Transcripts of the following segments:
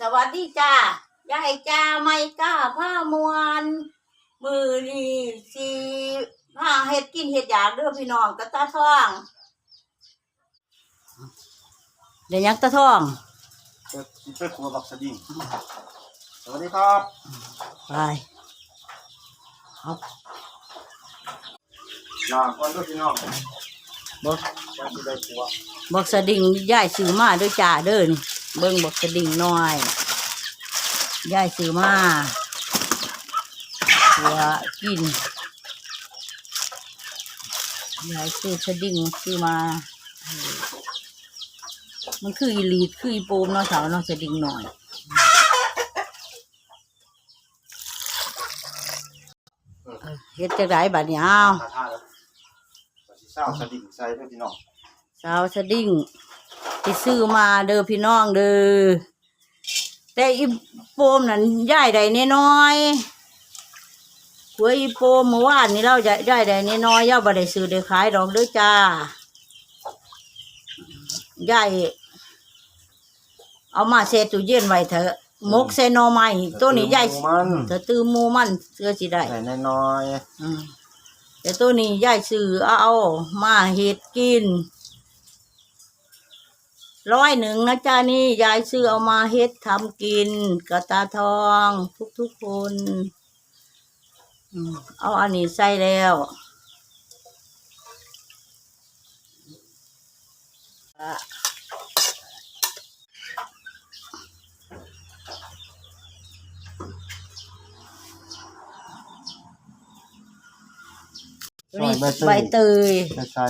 สวัสดีจ้ายายจ้าไม่กล้าผ้ามวน มือนี่สีผ้าเฮ็ดกินเฮ็ดอยากเด้อพี่น้องกะตาท่องเดี๋ยวยังตาท่องเปิดกินไปครัวบักสะดิ่งสวัสดีครับไปเอาลาก่อนด้วยพี่น้องบอกยังสิได้ครัว บอกสะดิ่งยายซื้อมาเด้วยจ้าเด้อนี่ เบิ่งบอกสะดิ่งน้อยยายซื้อมาหัวกินยายซื้อสะดิ่งซื้อมา มันคืออีลีดคืออีโปมเนาะสาวเนาะสะดิ่งหน่อยเออเฮ็ดจังไดบัดนี้อ้าวท่าท่าแล้วก็สิเศร้าสะดิ่งใส่ด้วยพี่น้องสาวสะดิ่ง ที่ซื้อมาเด้อพี่น้องเด้อแต่อีโปมนั่นย่ายได้น้อยๆหัวอีโปมเมื่อวานนี้เราย่ายย่ายได้น้อยๆย่าบ่ได้ซื้อได้ขายดอกเด้อจ้าย่ายเอามาเซตู้เย็นไว้เถอะมกใส่หน่อไม้ตัวนี้ย่ายมันเธอตื้อหมูมันเสื้อสิได้ใส่น้อยอืมแต่ตัวนี้ยายซื้อเอามาเฮ็ดกิน ร้อยหนึ่งนะจ้านี่ยายซื้อเอามาเฮ็ดทำกินกระตาทองทุกๆคนอืมเอาอันนี้ใส่แล้วอะตัวนี้ใบเตยๆไม่ใส่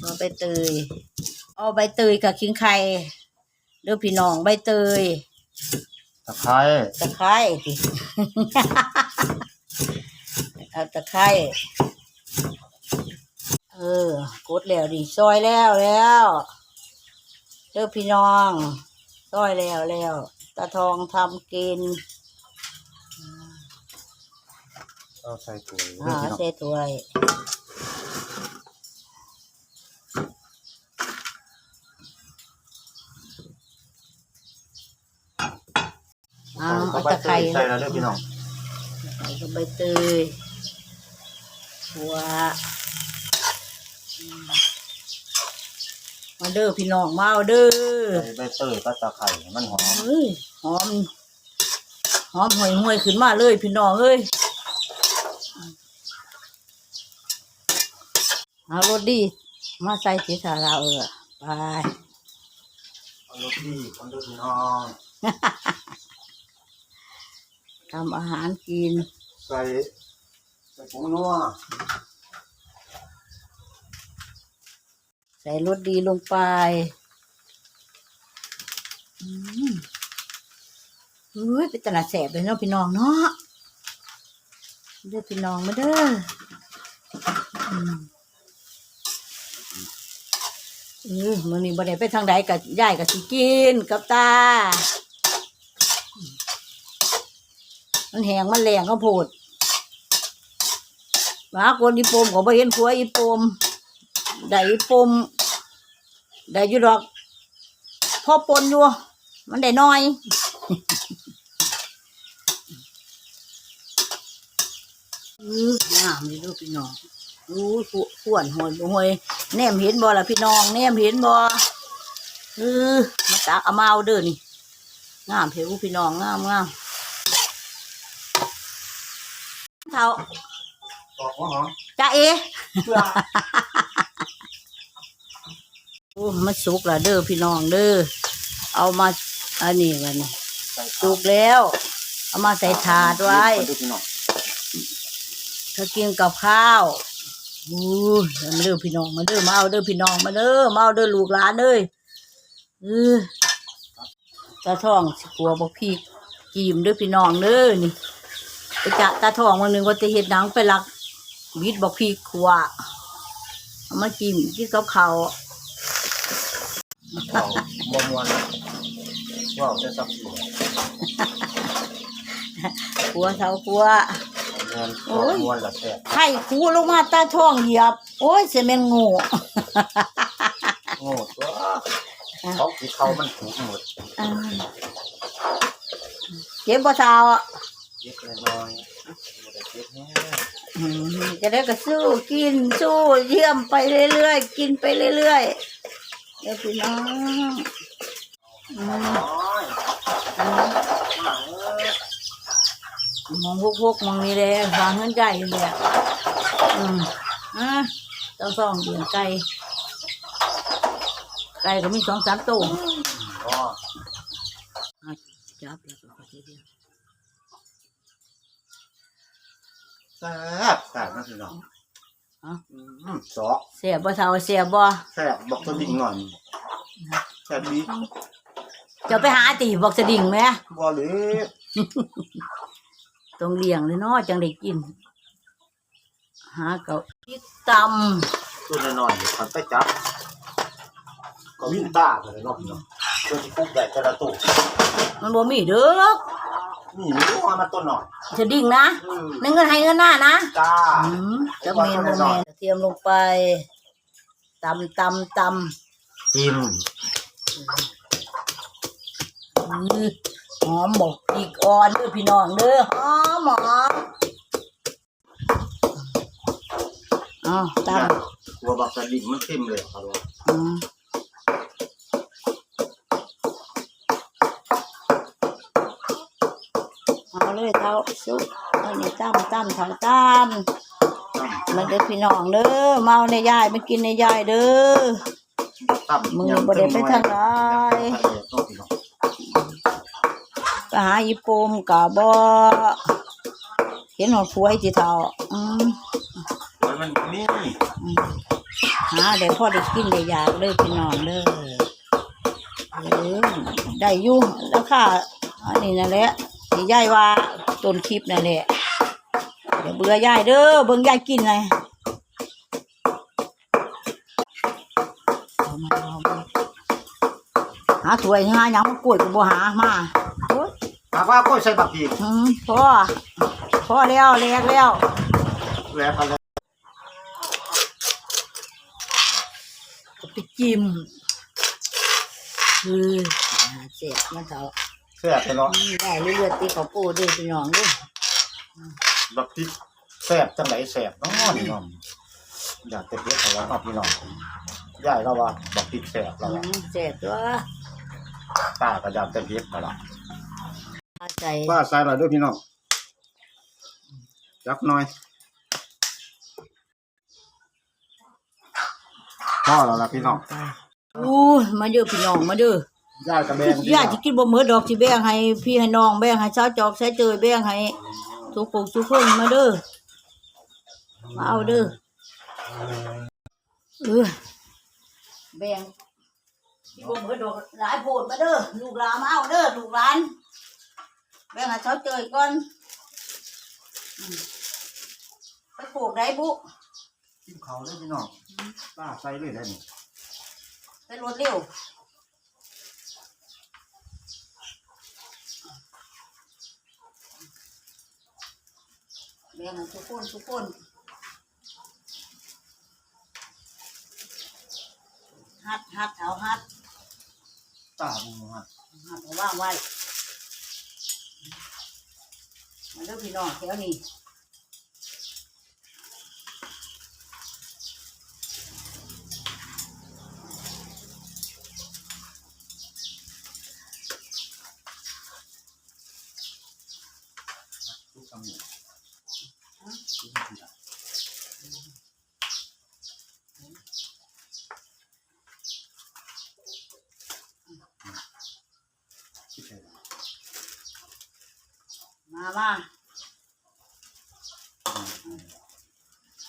เอาใบเตย เอาใบเตยกับขิงไข่เด้อพี่น้องใบเตยตะไคร้ตะไคร้สิเอาตะไคร้เออกดแล้วดิซอยแล้วแล้วเด้อพี่น้องซอยแล้วแล้วตาทองทำกินเอาใส่ถุงอ่าพี่น้องเสถ้วย อ้าวเอาใบตะเตไคร้ยใส่แล้วเด้อพี่น้องใส่กับใบเตยหัวอืมมาเด้อพี่น้องมาเอาเด้อใส่ใบเตยกับตะไคร้ให้มันหอมเฮ้ยหอมหอมห่วยห่วยๆขึ้นมาเลยพี่น้องเอ้ยเอารถดี มาใส่สีสาเราเออไปเอารสดีคนเด้อพี่น้อง ทำอาหารกิน ใส่ใส่ผงนัวใส่รสดีลงไปอืมเฮ้ยเป็นตลาดแสบเลยเนาะพี่น้องเนาะเด้อพี่น้องมาเด้ออืมเออมื่อนี้บ่ได้ไปทางใดกับยายกับสิกินกับตา มันแหงมันแรงก็โพดหมาคนอีปมก็บ่เห็นผัวอีปมได้ปมได้อยู่ดอกพ่อปนอยู่ มันได้น้อยอืองามนี่ลูกพี่น้องอู้ขวขวนหอยบ่หอยแนมเห็นบ่ล่ะพี่น้องแนมเห็นบ่เออมาตักเอามาเอาเด้อนี่งามเห็นพี่น้องงามงาม เท่าตอกหัวหอมจ้าเอ เพื่อโอ้มันสุกแล้วเด้อพี่น้องเด้อ เอามาอันนี้วันนี้ใส่สุกแล้ว เอามาใส่ถาดไว้คนเด้อพี่น้องถ้ากินกับข้าวอู้ยมาเด้อพี่น้องมาเด้อมาเอาเด้อพี่น้องมาเด้อมาเอาเด้อลูกหลานเด้อเออตาทองสิกลัวบอกพี่กีมเด้อพี่น้องเด้อนี่ ไปจะตาทองวันหนึ่งว่าจะเห็ดหนังไปลักวิดบอกพี่ขวเอามากินกินกับข้าวว้าวบ่ม่วนว้าวจะสับสนขัวเท้าขัวม่วนโอ้ยม่วนละแซ่บไข่คูลงมาตาท้องเหยียบ โอ้ยเสียแมนโง่โง่ตัวอะเขาที่เขามันถูกหมดอ่าเก็บบ่เช้าอะ เย็บน้อยๆบ่ได้เย็บแน่อืมจะได้ก็สู้กินสู้เยี่ยมไปเรื่อยๆกินไปเรื่อยๆเดี๋ยวพี่น้องอืมน้อยอืมหนังเอ้ยมองพวกพวกมองนี่เลยฟังเงินใจเลยอะอืมอะต้องส่องเดือนไก่ไก่ก็มีสองสามตัวก็อะจับแล้วก็เขาเดียว แซ่บแซ่บนะพี่น้องอะอืมสอกเสียบ่เท่าเสียบ่แซ่บบอกตัวดิ่งหน่อยแซ่บดีจะไปหาตีบอกสะดิ่งไหมบ่เลยต้องเลี้ยงเลยเนาะจังได้กิน หาเกาพริกตตัวน้อยๆขันไปจับก็วิ่งตาเลยเนาะพี่น้องตัวที่ปุ๊บได้แต่ละตัวำมันบ่มีเด้อ นี่รู้ว่ามันตัวหน่อยสะดิ่งนะอืมในเงินให้เงินหน้านะจ้าอืมจะเมนบ่แมนกระเทียมลงไปตำตำตำจิ้มอื้อหอมบอกอีกอ่อนเด้อพี่น้องเด้อหอมหอมอ๋อตหัวบักสะดิ่งมันเข้มเลยครับว่าำอืม เอาเลยเท้าสุกอันนี้ตำตำเท้าตำมันเด้อพี่น้องเด้อเมาในยายไม่กินในยายเด้อตั้มมึงบ่ได้ไปทางไหนต้องพี่น้องไปหาอีโปมกะบ่เห็นหอดผัวไอ้ที่เท่าอืมโอ้ยมันนี่อืมหาได้พ่อได้กินได้อยากเลยพี่น้องเด้อเออได้อยู่แล้วค่ะอันนี้นั่นแหละที่ยายว่า ต้นคลิปนั่นแหละเดี๋ยวเบื่อยายเด้อเบิ่งยายกินเลยเอามาเอามาหาถ้วยหาหยังมากล้วยก็บ่หามาโอ๊ยหากว่าก็ใส่บักพีกอืมพ่อพ่อแล้วแลกแล้วแล้วอะไรก็ไปจิ้มเฮ้ยเจ็บมันเถอะ เสื้อไปเนาะอืมได้เรื่อยๆตีเขาวปูด้วยพี่น้องด้วยบักพีกแซ่บจังไหนแซ่บเนาะพี่น้องอยากจะเรียกเขาว่าพี่น้องยายเราว่าบักพีกแซ่บเราอืว่ามเจ็บตัวตาก็อยากจะเรียกมาละอาใจว่าใส่เราด้วยพี่น้องจักหน่อยพ่อเราละพี่น้องอู้ยมาเด้อพี่น้องมาเด้อ ยายกับแบงญาติที่กินบ่เหมือดอกสิแบ่งให้พี่ให้น้องแบ่งให้สาวจอกใช้เจยแบ่งให้ทุกคนทุกคนมาเด้อมาเอาเด้อเออแบ่งที่บ่เหมือดอกหลายโพดมาเด้อลูกหลานมาเอาเด้อลูกหลานแบ่งให้สาวเจยก่อนอืมไปปลูกได้บุกินเขาเลยพี่น้องป้าใส่เลยได้นี่ไปรวดเร็ว แบ่งให้ทุกคนทุกคนฮัดฮัดเอาฮัดตาบูฮะฮัดเอาว่างไว้มาเด้อพี่น้องแถวนี้ มามา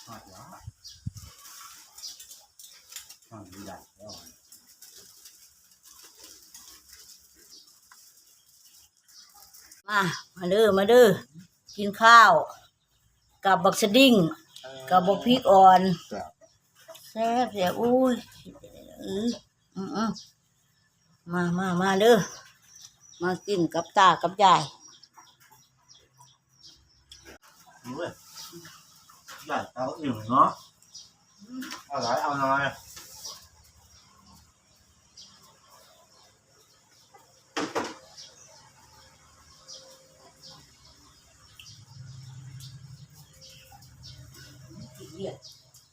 ฮอดแล้วฮอดดีได้แล้วมา มาเด้อ มาเด้อ กินข้าว กับบักสะดิ้ง กับบักพริกอ่อนแซ่บแซ่บแซ่บอุ้ยเอออืมอืมมามามาเด้อ มากินกับตากับยาย Đúng rồi. Giải tao hiểu nó. Tao gái ao rồi.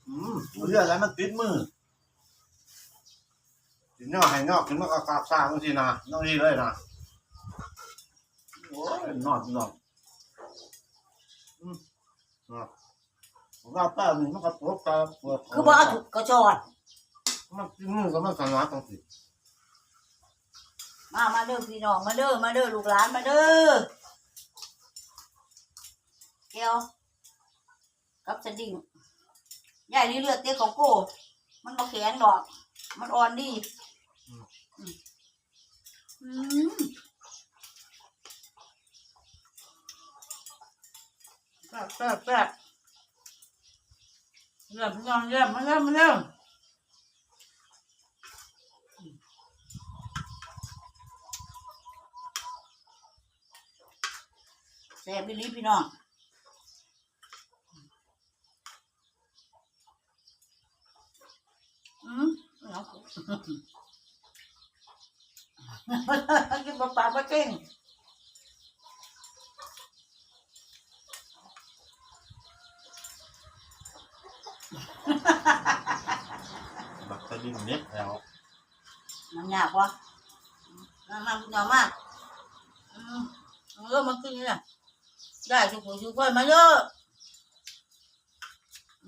Ừ, bây giờ lấy mặt tít mừ thì nhỏ hay nhỏ, cái mặt cạp xa cũng gì nè, nhỏ gì đây nè ôi nọt nọt นอนผมว่าป้านี่มันก็ปวดตาปวดคือบ่เอาถูกกระจอด มันกินมือก็มันสนานตรงสิมา มาเด้อพี่น้อง มาเด้อ มาเด้อลูกหลาน มาเด้อแก้วกับสดิ่งยายนี่เลือดเตี้ยของโก้ มันบ่แข็งดอก มันอ่อนดี อืมอืม แซ่บแซ่บแซ่บเยี่มพี่น้องเยี่มมาเริ่มมาเริ่มแซ่บอีหลีพี่น้องอืมเอากินปลาปลาเก่ง บักตะลินเน็ตแล้วมันยากวะมันมันยากมากอืมเออมันกินนี่แหละได้ทุกคนทุกคนมาเยอะ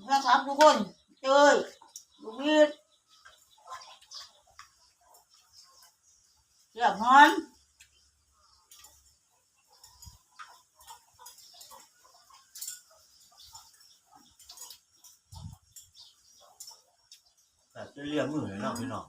นะครับทุกคนเจ้ยลูกวิทย์เรียบร้อย แต่จะเรียกมือเลยเนาะพี่น้อง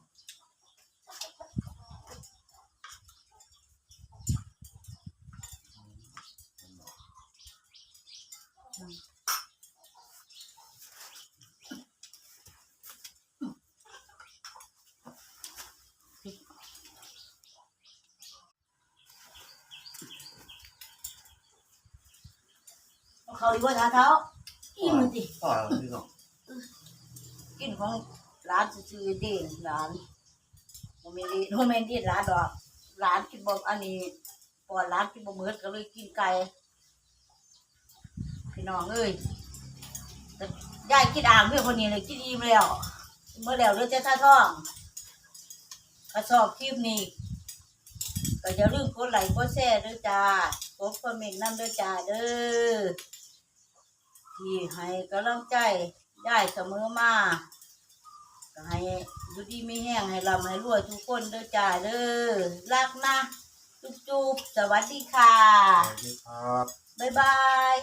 เขาอีกว่าทาเท้าอีมันดิต่อแล้วพี่น้อง กินของ ร้านซื้อเด่ร้านโมเมนต์โมเมนต์ที่ร้านดอกร้านกินบ่อันนี้ปอนร้านกินบ่เมือก็เลยกินไก่พี่น้องเอ้ยแต่ยายกินอ่างเพื่อคนนี้เลยกินอิ่มแล้วเมื่อแล้วเรื่องจ้าท่าท้องก็ชอบคลิปนี้ก็อย่าลืมกดไลค์กดแชร์ด้วยจ้ากดคอมเมนต์นั่นด้วยจ้าเด้อที่ให้กำลังใจได้เสมอมา ก็ให้ดูดีไม่แห้งให้ลำให้รวยทุกคนเด้อจ้าเด้อรักนะจุ๊บๆสวัสดีค่ะ สวัสดีครับ บ๊ายบาย